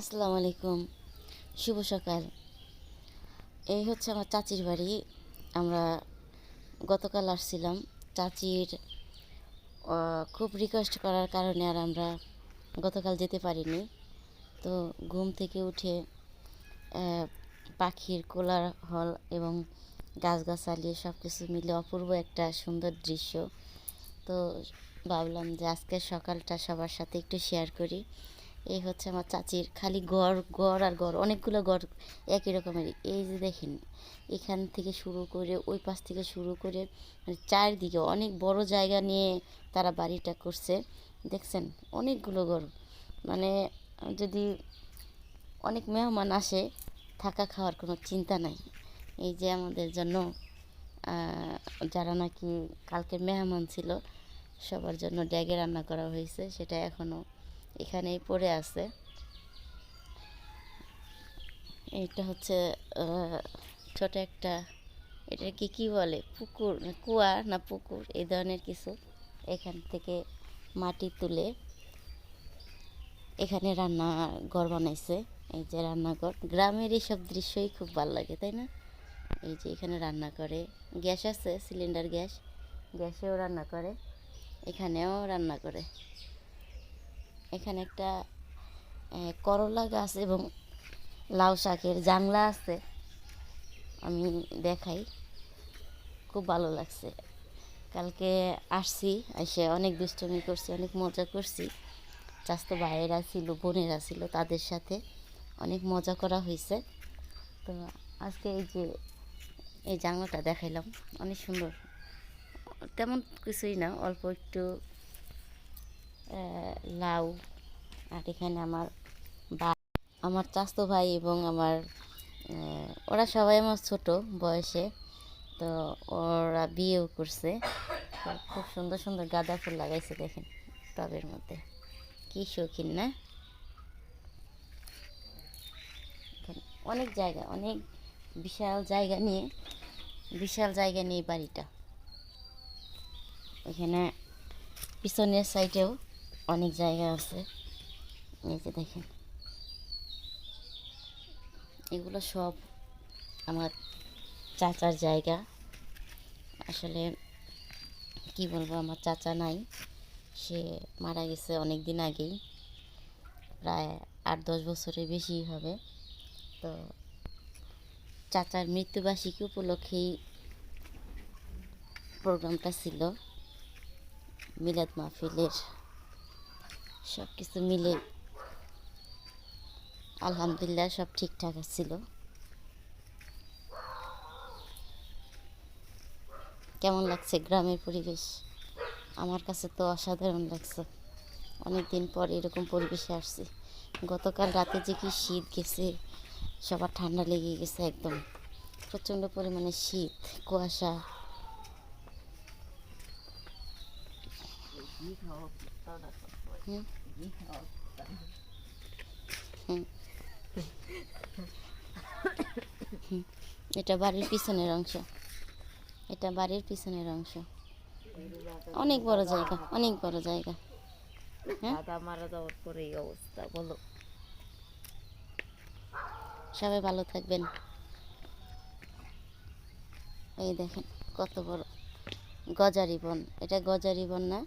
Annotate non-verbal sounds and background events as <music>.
আসসালামু আলাইকুম। শুভ সকাল। এই হচ্ছে আমার চাচির বাড়ি। আমরা গতকাল আসছিলাম। চাচির খুব রিকোয়েস্ট করার কারণে আর আমরা গতকাল যেতে পারিনি। তো ঘুম থেকে উঠে পাখির কোলার হল এবং গাছগাছালি সব কিছু মিলে অপূর্ব একটা সুন্দর দৃশ্য। তো ভাবলাম যে আজকের সকালটা সবার সাথে একটু শেয়ার করি। এই হচ্ছে আমার চাচির, খালি গড় গড় আর গড়, অনেকগুলো গড় একই রকমের এই যে দেখেন, এখান থেকে শুরু করে, ওই পাশ থেকে শুরু করে মানে চারদিকে অনেক বড় জায়গা নিয়ে তারা বাড়িটা করছে। দেখছেন, অনেকগুলো গড়। মানে যদি অনেক মেহমান আসে, থাকা খাওয়ার কোনো চিন্তা নাই। এই যে আমাদের জন্য যারা নাকি কালকের মেহমান ছিল, সবার জন্য ড্যাগে রান্না করা হয়েছে, সেটা এখনও এখানেই পড়ে আছে। এটা হচ্ছে ছোট একটা এটা কি কি বলে? পুকুর কুয়া না পুকুর? এই ধরনের কিছু। এখান থেকে মাটি তুলে এখানে রান্না ঘর বানাইছে। এই যে রান্নাঘর। গ্রামের এইসব দৃশ্যই খুব ভালো লাগে, তাই না? এই যে এখানে রান্না করে। গ্যাস আছে, সিলিন্ডার গ্যাস। গ্যাসেও রান্না করে। এখানেও রান্না করে। এখানে একটা করলা গাছ এবং লাউ শাকের জাংলা আছে। আমি দেখাই। খুব ভালো লাগছে। কালকে আসছি, এসে অনেক দুষ্টমি করছি, অনেক মজা করছি। চাস্তো ভাইয়েরা ছিল, বোনেরা ছিল, তাদের সাথে অনেক মজা করা হয়েছে। তো আজকে এই যে, এই জানলাটা দেখাইলাম। অনেক সুন্দর। তেমন কিছুই না, অল্প একটু লাউ আর এখানে আমার বা, আমার চাস্তো ভাই এবং আমার ওরা সবাই আমার ছোট বয়সে। তো ওরা বিয়েও করছে। খুব সুন্দর সুন্দর গাঁদা ফুল লাগাইছে দেখেন টবের মধ্যে। কি শৌখিন, না? অনেক জায়গা, অনেক বিশাল জায়গা নিয়ে, বিশাল জায়গা নিয়ে বাড়িটা। এখানে পিছনের সাইডেও অনেক জায়গা আছে। এই যে দেখেন। এগুলো সব আমার চাচার জায়গা। আসলে কি বলব, আমার চাচা নাই। সে মারা গেছে অনেক দিন আগেই। প্রায় আট, দশ বছরের বেশি হবে। তো চাচার মৃত্যুবার্ষিকী উপলক্ষেই প্রোগ্রামটা ছিল মিলাদ মাহফিলের। সব কিছু মিলে আলহামদুলিল্লাহ সব ঠিকঠাক ছিল। কেমন লাগছে গ্রামের পরিবেশ? আমার কাছে তো অসাধারণ লাগছে। অনেক দিন পর এরকম পরিবেশে আসছি। গতকাল রাতে যে কি শীত গেছে, সবার ঠান্ডা লেগে গেছে একদম। প্রচণ্ড পরিমাণে শীত, কুয়াশা <coughs> এটা বাড়ির পিছনের অংশ। এটা বাড়ির পিছনের অংশ। অনেক বড় জায়গা অনেক বড় জায়গা। হ্যাঁ? দাদা মারা যাওয়ার পরে এই অবস্থা বলো। সবাই ভালো থাকবেন। এই দেখেন কত বড়। গজারি বন এটা গজারি বন না